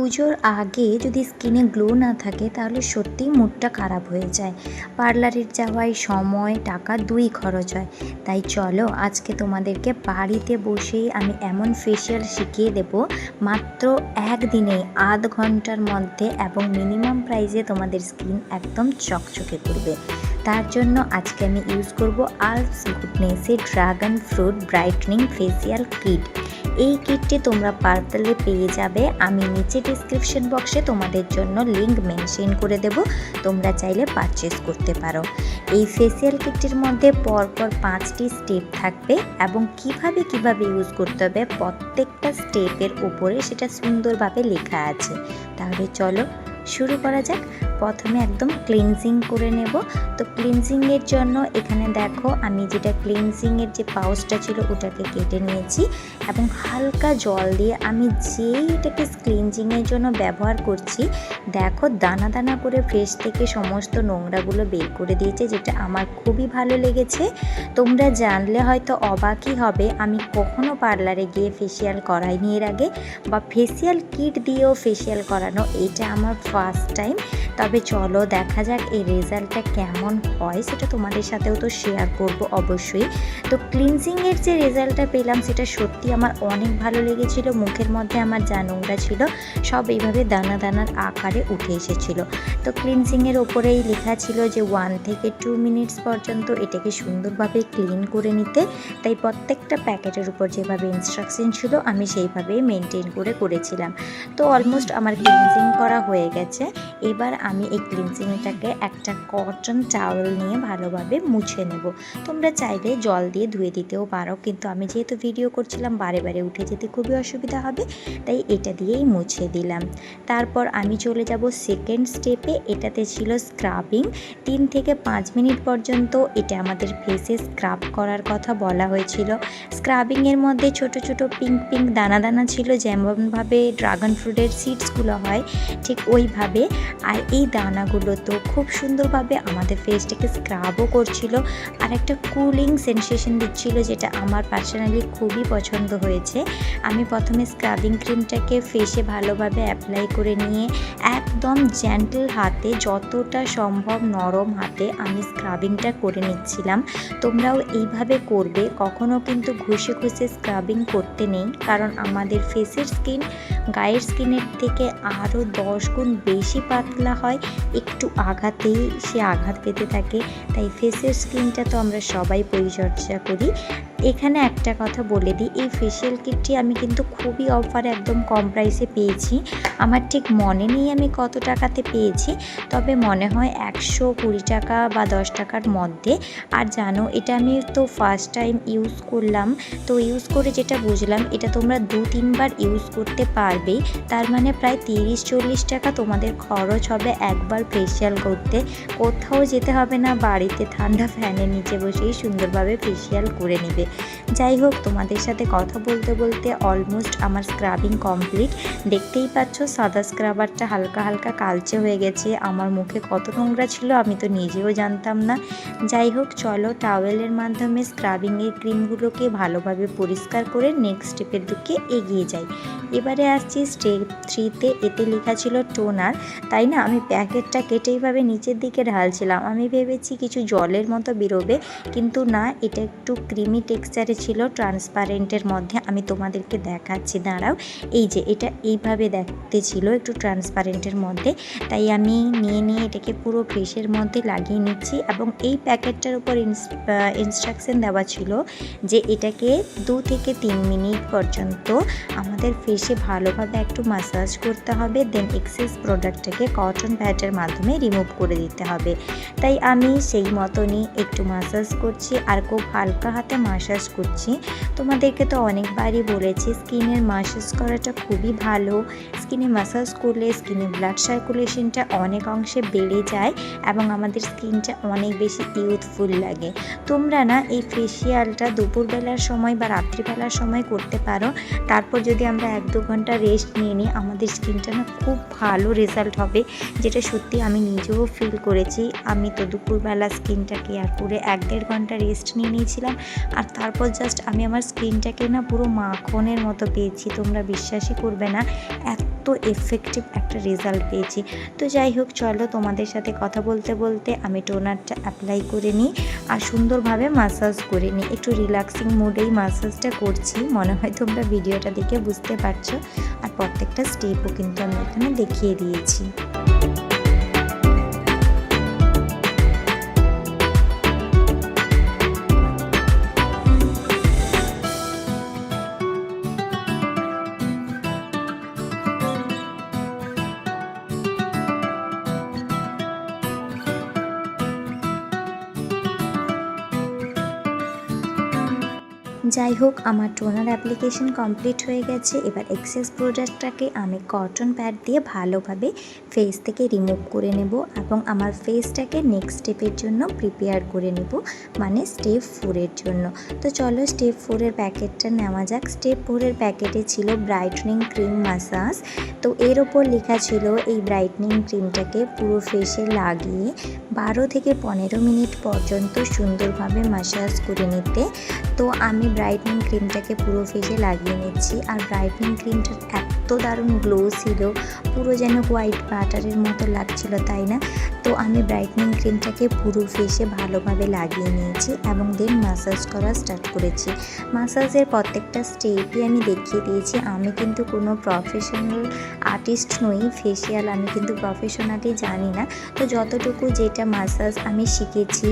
পুজোর আগে যদি স্কিনে গ্লো না থাকে, তাহলে সত্যিই মুডটা খারাপ হয়ে যায়। পার্লারের যাওয়ায় সময়, টাকা দুই খরচ হয়। তাই চলো, আজকে তোমাদেরকে বাড়িতে বসেই আমি এমন ফেসিয়াল শিখিয়ে দেব, মাত্র একদিনে আধ ঘণ্টার মধ্যে এবং মিনিমাম প্রাইসে তোমাদের স্কিন একদম চকচকে করবে। তার জন্য আজকে আমি ইউজ করব Alps গুডনেসের dragon fruit brightening facial kit এই কিটটি তোমরা পার্পলে পেয়ে যাবে। আমি নিচে ডিসক্রিপশন বক্সে তোমাদের জন্য লিঙ্ক মেনশন করে দেব। তোমরা চাইলে পারচেস করতে পারো। এই ফেসিয়াল কিটটির মধ্যে পরপর পাঁচটি স্টেপ থাকবে এবং কীভাবে কীভাবে ইউজ করতে হবে প্রত্যেকটা স্টেপের উপরে সেটা সুন্দরভাবে লেখা আছে। তাহলে চলো শুরু করা যাক। প্রথমে একদম ক্লিনজিং করে নেব। তো ক্লিনজিংয়ের জন্য এখানে দেখো, আমি যেটা ক্লিনজিংয়ের যে পাউচটা ছিল, ওটাকে কেটে নিয়েছি। এবং হালকা জল দিয়ে আমি যেই এটাকে ক্লিনজিংয়ের জন্য ব্যবহার করছি, দেখো দানা দানা করে ফ্রেশ থেকে সমস্ত নোংরাগুলো বের করে দিয়েছে, যেটা আমার খুবই ভালো লেগেছে। তোমরা জানলে হয়তো অবাকই হবে, আমি কখনো পার্লারে গিয়ে ফেসিয়াল করাইনি এর আগে, বা ফেসিয়াল কিট দিয়েও ফেসিয়াল করানো, এটা আমার ফার্স্ট টাইম তবে চলো দেখা যাক এই রেজাল্টটা কেমন হয়, সেটা তোমাদের সাথেও তো শেয়ার করব অবশ্যই। তো ক্লিনজিংয়ের যে রেজাল্টটা পেলাম, সেটা সত্যি আমার অনেক ভালো লেগেছিল, মুখের মধ্যে আমার যা নোংরা ছিল, সব এইভাবে দানা দানার আকারে উঠে এসেছিল। তো ক্লিনজিংয়ের ওপরেই লেখা ছিল যে ওয়ান থেকে টু মিনিটস পর্যন্ত এটাকে সুন্দরভাবে ক্লিন করে নিতে। তাই প্রত্যেকটা প্যাকেটের উপর যেভাবে ইনস্ট্রাকশন ছিল, আমি সেইভাবেই মেনটেন করে করেছিলাম। তো অলমোস্ট আমার ক্লিনজিং করা হয়ে গেছে। এবার আমি এই ক্লিনজিংটাকে একটা কটন টাওয়েল নিয়ে ভালোভাবে মুছে নেব। তোমরা চাইলে জল দিয়ে ধুয়ে দিতেও পারো, কিন্তু আমি যেহেতু ভিডিও করছিলাম, বারে বারে উঠে যেতে খুবই অসুবিধা হবে, তাই এটা দিয়েই মুছে দিলাম। তারপর আমি চলে যাব সেকেন্ড স্টেপে এটাতে ছিল স্ক্রাবিং তিন থেকে পাঁচ মিনিট পর্যন্ত এটা আমাদের ফেসে স্ক্রাব করার কথা বলা হয়েছিল। স্ক্রাবিংয়ের মধ্যে ছোট ছোট পিঙ্ক পিঙ্ক দানা দানা ছিল, যেমনভাবে ড্রাগন ফ্রুটের সিডসগুলো হয়, ঠিক ওইভাবে আর এই দানাগুলো তো খুব সুন্দরভাবে আমাদের ফেসটাকে স্ক্রাবও করছিল। আর একটা কুলিং সেন্সেশন দিচ্ছিল যেটা আমার পার্সোনালি খুবই পছন্দ হয়েছে। আমি প্রথমে স্ক্রাবিং ক্রিমটাকে ফেসে ভালোভাবে অ্যাপ্লাই করে নিয়ে একদম জেন্টেল হাতে, যতটা সম্ভব নরম হাতে আমি স্ক্রাবিংটা করে নিচ্ছিলাম। তোমরাও এইভাবে করবে কখনও কিন্তু ঘষে ঘষে স্ক্রাবিং করতে নেই। কারণ আমাদের ফেসের স্কিন গায়ের স্কিনের থেকে আরও দশ গুণ বেশি পাতলা হয়, একটু আঘাতেই সে আঘাত পেতে থাকে। তাই ফেসের স্কিনটা তো আমরা সবাই পরিচর্যা করি। এখানে একটা কথা বলে দিই, এই ফেসিয়াল কিটটি আমি কিন্তু খুবই অফারে একদম কম প্রাইসে পেয়েছি। আমার ঠিক মনে নেই আমি কত টাকাতে পেয়েছি, তবে মনে হয় একশো কুড়ি টাকা বা দশ টাকার মধ্যে। আর জানো, এটা আমি তো ফার্স্ট টাইম ইউজ করলাম। তো ইউজ করে যেটা বুঝলাম, এটা তোমরা দু, তিনবার ইউজ করতে পারবেই তার মানে প্রায় তিরিশ, চল্লিশ টাকা তোমাদের খরচ হবে একবার ফেসিয়াল করতে। কোথাও যেতে হবে না, বাড়িতে ঠান্ডা ফ্যানের নিচে বসেই সুন্দরভাবে ফেসিয়াল করে নেবে। যাই হোক, তোমাদের সাথে কথা বলতে বলতে অলমোস্ট আমার স্ক্রাবিং কমপ্লিট দেখতেই পাচ্ছ, সাদা স্ক্রাবারটা হালকা হালকা কালচে হয়ে গেছে। আমার মুখে কত নোংরা ছিল, আমি তো নিজেও জানতাম না। যাই হোক, চলো টাওয়েলের মাধ্যমে স্ক্রাবিংয়ের ক্রিমগুলোকে ভালোভাবে পরিষ্কার করে নেক্সট স্টেপের দিকে এগিয়ে যাই। এবারে আসছি স্টেপ থ্রিতে এতে লেখা ছিল টোনার তাই না? আমি প্যাকেটটা কেটে এইভাবে নিচের দিকে ঢালছিলাম। আমি ভেবেছি কিছু জলের মতো বেরোবে। কিন্তু না, এটা একটু ক্রিমি টেক্সচারে ছিল ট্রান্সপারেন্টের মধ্যে। আমি তোমাদেরকে দেখাচ্ছি, দাঁড়াও। এই যে, এটা এইভাবে দেখতে ছিল, একটু ট্রান্সপারেন্টের মধ্যে। তাই আমি নিয়ে নিয়ে এটাকে পুরো ফেসের মধ্যে লাগিয়ে নিচ্ছি। এবং এই প্যাকেটটার উপর ইনস্ট্রাকশন দেওয়া ছিল যে, এটাকে দু থেকে তিন মিনিট পর্যন্ত আমাদের ফেসে ভালোভাবে একটু মাসাজ করতে হবে দেন এক্সেস প্রোডাক্টটাকে কটন প্যাডের মাধ্যমে রিমুভ করে দিতে হবে। তাই আমি সেই মতনই একটু মাসাজ করছি আর খুব হালকা হাতে মাসাজ করছি। তোমাদেরকে তো অনেকবারই বলেছি স্কিনের মাসাজ করাটা খুবই ভালো। স্কিনে মাসাজ করলে স্কিনে ব্লাড সার্কুলেশনটা অনেক অংশে বেড়ে যায় এবং আমাদের স্কিনটা অনেক বেশি ইউথফুল লাগে। তোমরা না এই ফেসিয়ালটা দুপুরবেলার সময় বা রাত্রিবেলার সময় করতে পারো। তারপর যদি আমরা এক দু ঘণ্টা রেস্ট নিয়ে নিই আমাদের স্কিনটা না খুব ভালো রেজাল্ট হবে, যেটা সত্যি আমি নিজেও ফিল করেছি। আমি তো দুপুরবেলা স্কিনটা কেয়ার করে এক দেড় ঘণ্টা রেস্ট নিয়ে নিয়েছিলাম, আর তারপর জাস্ট আমি আমার স্কিনটাকে না পুরো মাখনের মতো পেয়েছি, তোমরা বিশ্বাসই করবে না। এত কত এফেক্টিভ একটা রেজাল্ট পেয়েছি। তো যাই হোক, চলো তোমাদের সাথে কথা বলতে বলতে আমি টোনারটা অ্যাপ্লাই করে নিই আর সুন্দরভাবে মাসাজ করে নিই। একটু রিল্যাক্সিং মুডেই মাসাজটা করছি, মনে হয় তোমরা ভিডিওটা দেখে বুঝতে পারছ। আর প্রত্যেকটা স্টেপও কিন্তু আমি এখানে দেখিয়ে দিয়েছি। যাই হোক আমার টোনার অ্যাপ্লিকেশন কমপ্লিট হয়ে গেছে। এবার এক্সেস প্রোডাক্টটাকে আমি কটন প্যাড দিয়ে ভালোভাবে ফেস থেকে রিমুভ করে নেব এবং আমার ফেসটাকে নেক্সট স্টেপের জন্য প্রিপেয়ার করে নেব মানে স্টেপ ফোরের জন্য। তো চলো স্টেপ ফোরের প্যাকেটটা নেওয়া যাক। স্টেপ ফোরের প্যাকেটে ছিল ব্রাইটনিং ক্রিম মাসাজ তো এর ওপর লেখা ছিল, এই ব্রাইটনিং ক্রিমটাকে পুরো ফেসে লাগিয়ে বারো থেকে পনেরো মিনিট পর্যন্ত সুন্দরভাবে মাসাজ করে নিতে। তো আমি ব্রাইটনিং ক্রিমটাকে পুরো ফেসে লাগিয়ে নিচ্ছি। আর ব্রাইটনিং ক্রিমটার এত দারুণ গ্লো ছিল, পুরো যেন হোয়াইট বাটারের মতো লাগছিল, তাই না? তো আমি ব্রাইটনিং ক্রিমটাকে পুরো ফেসে ভালোভাবে লাগিয়ে নিয়েছি এবং দেন মাসাজ করা স্টার্ট করেছি। মাসাজের প্রত্যেকটা স্টেপই আমি দেখিয়ে দিয়েছি। আমি কিন্তু কোনো প্রফেশনাল আর্টিস্ট নই ফেসিয়াল আমি কিন্তু প্রফেশনালি জানি না। তো যতটুকু যেটা মাসাজ আমি শিখেছি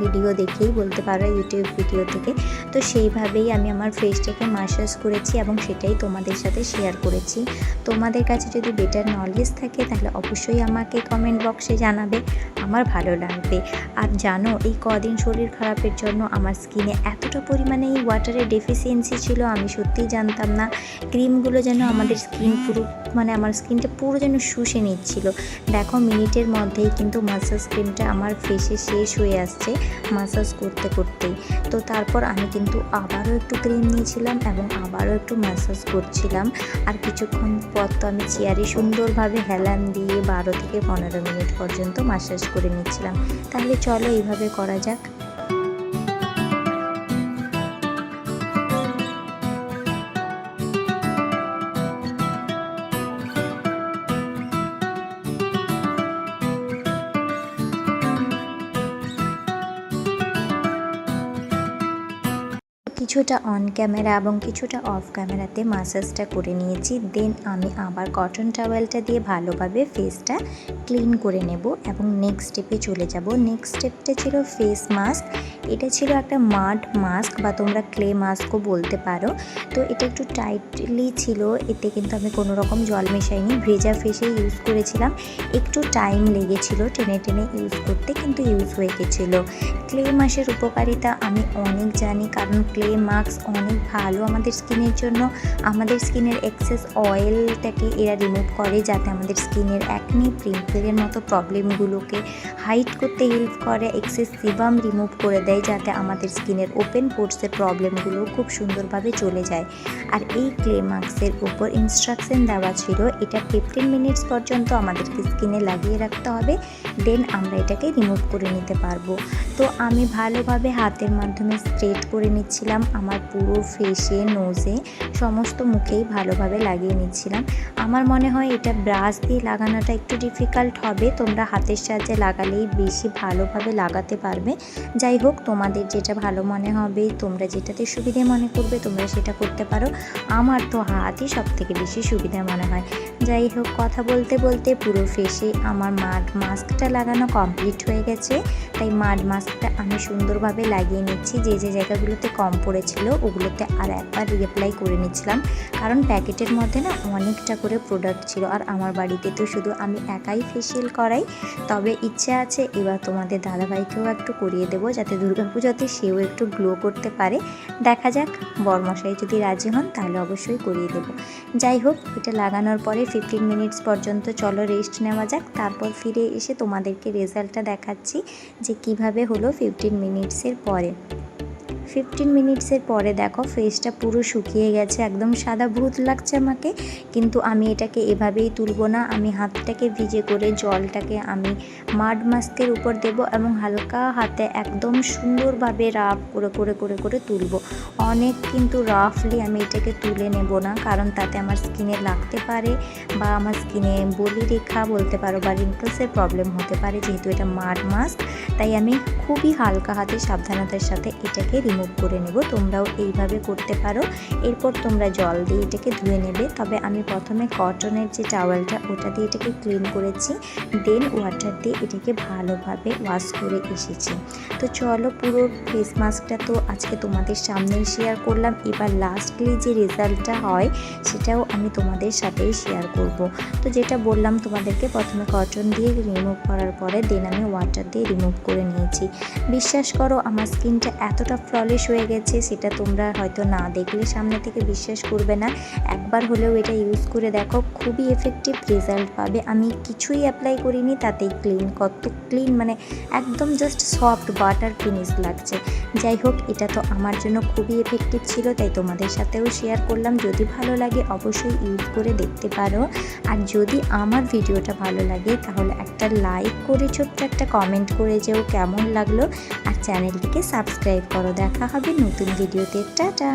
ভিডিও দেখেই, বলতে পারো ইউটিউব ভিডিও থেকে, তো সেইভাবেই আমি আমার ফেসটাকে মাসাজ করেছি এবং সেটাই তোমাদের সাথে শেয়ার করেছি। তোমাদের কাছে যদি বেটার নলেজ থাকে, তাহলে অবশ্যই আমাকে কমেন্ট বক্সে জানাবে। আমার ভালো লাগবে। আর জানো, এই কদিন শরীর খারাপের জন্য আমার স্কিনে এতটা পরিমাণে এই ওয়াটারের ডেফিসিয়েন্সি ছিল, আমি সত্যিই জানতাম না। ক্রিমগুলো যেন আমাদের স্কিন পুরো মানে আমার স্কিনটা পুরো যেন শুষে নিচ্ছিল। দেখো, মিনিটের মধ্যেই কিন্তু মাসাজ ক্রিমটা আমার ফেসে শেষ হয়ে আসছে মাসাজ করতে করতেই। তো তারপর আমি কিন্তু আবারও একটু ক্রিম নিয়েছিলাম এবং আবারও একটু মাসাজ করছিলাম। আর কিছুক্ষণ পর তো আমি চেয়ারে সুন্দরভাবে হেলান দিয়ে বারো থেকে পনেরো মিনিট পর্যন্ত মাসাজ করে নিচ্ছিলাম। তাহলে চলো এইভাবে করা যাক। কিছুটা অন ক্যামেরা এবং কিছুটা অফ ক্যামেরাতে মাসাজটা করে নিয়েছি। দেন আমি আবার কটন টাওয়েলটা দিয়ে ভালোভাবে ফেসটা ক্লিন করে নেব এবং নেক্সট স্টেপে চলে যাব। নেক্সট স্টেপটা ছিল ফেস মাস্ক এটা ছিল একটা মাড মাস্ক বা তোমরা ক্লে মাস্কও বলতে পারো। তো এটা একটু টাইটলি ছিল, এতে কিন্তু আমি কোনো রকম জল মেশাইনি। ভেজা ফেসে ইউজ করেছিলাম। একটু টাইম লেগেছিল টেনে টেনে ইউজ করতে, কিন্তু ইউজ হয়ে গেছিল। ক্লে মাসের উপকারিতা আমি অনেক জানি, কারণ ক্লে মাস্ক অনেক ভালো আমাদের স্কিনের জন্য। আমাদের স্কিনের এক্সেস অয়েলটাকে এরা রিমুভ করে যাতে আমাদের স্কিনের একনি পিম্পলের মতো প্রবলেমগুলোকে হাইট করতে হেল্প করে এক্সেস সিবাম রিমুভ করে দেয় যাতে আমাদের স্কিনের ওপেন পোর্টসের প্রবলেমগুলো খুব সুন্দরভাবে চলে যায়। আর এই ক্লে মাস্কের উপর ইনস্ট্রাকশন দেওয়া ছিল, এটা ফিফটিন মিনিটস পর্যন্ত আমাদেরকে স্কিনে লাগিয়ে রাখতে হবে দেন আমরা এটাকে রিমুভ করে নিতে পারব। তো আমি ভালোভাবে হাতের মাধ্যমে স্ট্রেট করে নিচ্ছিলাম আমার পুরো ফেসে নোজে সমস্ত মুখেই ভালোভাবে লাগিয়ে নিচ্ছিলাম। আমার মনে হয় এটা ব্রাশ দিয়ে লাগানোটা একটু ডিফিকাল্ট হবে। তোমরা হাতের সাহায্যে লাগালেই বেশি ভালোভাবে লাগাতে পারবে। যাই হোক, তোমাদের যেটা ভালো মনে হবে, তোমরা যেটাতে সুবিধে মনে করবে, তোমরা সেটা করতে পারো। আমার তো হাতই সব থেকে বেশি সুবিধা মনে হয়। যাই হোক, কথা বলতে বলতে পুরো ফেসে আমার মাস্কটা লাগানো কমপ্লিট হয়ে গেছে। তাই মাড মাস্কটা আমি সুন্দরভাবে লাগিয়ে নিচ্ছি। যে যে জায়গাগুলোতে কম পড়েছিল, ওগুলোতে আর একবার রিঅ্যাপ্লাই করে নিচ্ছিলাম। কারণ প্যাকেটের মধ্যে না অনেকটা করে প্রোডাক্ট ছিল। আর আমার বাড়িতে তো শুধু আমি একাই ফেসিয়াল করাই। তবে ইচ্ছে আছে এবার তোমাদের দাদাভাইকেও একটু করিয়ে দেবো, যাতে দুর্গাপুজোতে সেও একটু গ্লো করতে পারে। দেখা যাক, বরমশাই যদি রাজি হন, তাহলে অবশ্যই করিয়ে দেবো। যাই হোক, এটা লাগানোর পরে ফিফটিন মিনিটস পর্যন্ত চলো রেস্ট নেওয়া যাক। তারপর ফিরে এসে তোমাদেরকে রেজাল্টটা দেখাচ্ছি। যে কীভাবে হলো ফিফটিন মিনিটসের পরে। ফিফটিন মিনিটসের পরে দেখো ফেসটা পুরো শুকিয়ে গেছে, একদম সাদা ভূত লাগছে আমাকে, কিন্তু আমি এটাকে এভাবেই তুলবো না। আমি হাতটাকে ভিজে করে জলটাকে আমি মাড মাস্কের উপর দেব এবং হালকা হাতে একদম সুন্দরভাবে রাফ করে করে করে করে তুলবো। অনেক কিন্তু রাফলি আমি এটাকে তুলে নেব না, কারণ তাতে আমার স্কিনে লাগতে পারে বা আমার স্কিনে বলি রেখা বলতে পারো বা রিঙ্কলসের প্রবলেম হতে পারে, যেহেতু এটা মাড মাস্ক তাই আমি খুবই হালকা হাতে সাবধানতার সাথে এটাকে রিমুভ করে নেব, তোমরাও এইভাবে করতে পারো। এরপর তোমরা জল দিয়ে এটাকে ধুয়ে নেবে। তবে আমি প্রথমে কটনের যে টাওয়েলটা ওটা দিয়ে এটাকে ক্লিন করেছি। দেন ওয়াটার দিয়ে এটাকে ভালোভাবে ওয়াশ করে এসেছি। তো চলো পুরো ফেস মাস্কটা তো আজকে তোমাদের সামনেই শেয়ার করলাম। এবার লাস্টলি যে রেজাল্টটা হয়, সেটাও আমি তোমাদের সাথেই শেয়ার করব। তো যেটা বললাম তোমাদেরকে, প্রথমে কটন দিয়ে রিমুভ করার পরে দেন আমি ওয়াটার দিয়ে রিমুভ করে নিয়েছি। বিশ্বাস করো, আমার স্কিনটা এতটা ফ্ললেশ হয়ে গেছে, সেটা তোমরা হয়তো না দেখলে সামনে থেকে বিশ্বাস করবে না। একবার হলেও এটা ইউজ করে দেখো, খুবই এফেক্টিভ রেজাল্ট পাবে। আমি কিছুই অ্যাপ্লাই করিনি, তাতেই ক্লিন কত ক্লিন মানে একদম জাস্ট সফট বাটার ফিনিশ লাগছে। যাই হোক, এটা তো আমার জন্য খুবই এফেক্টিভ ছিল, তাই তোমাদের সাথেও শেয়ার করলাম। যদি ভালো লাগে, অবশ্যই ইউজ করে দেখতে পারো। আর যদি আমার ভিডিওটা ভালো লাগে, তাহলে একটা লাইক করে ছোট্ট একটা কমেন্ট করে যেও কেমন লাগল। আর চ্যানেলটিকে সাবস্ক্রাইব করো দেখা হবে নতুন ভিডিওতে। টাটা!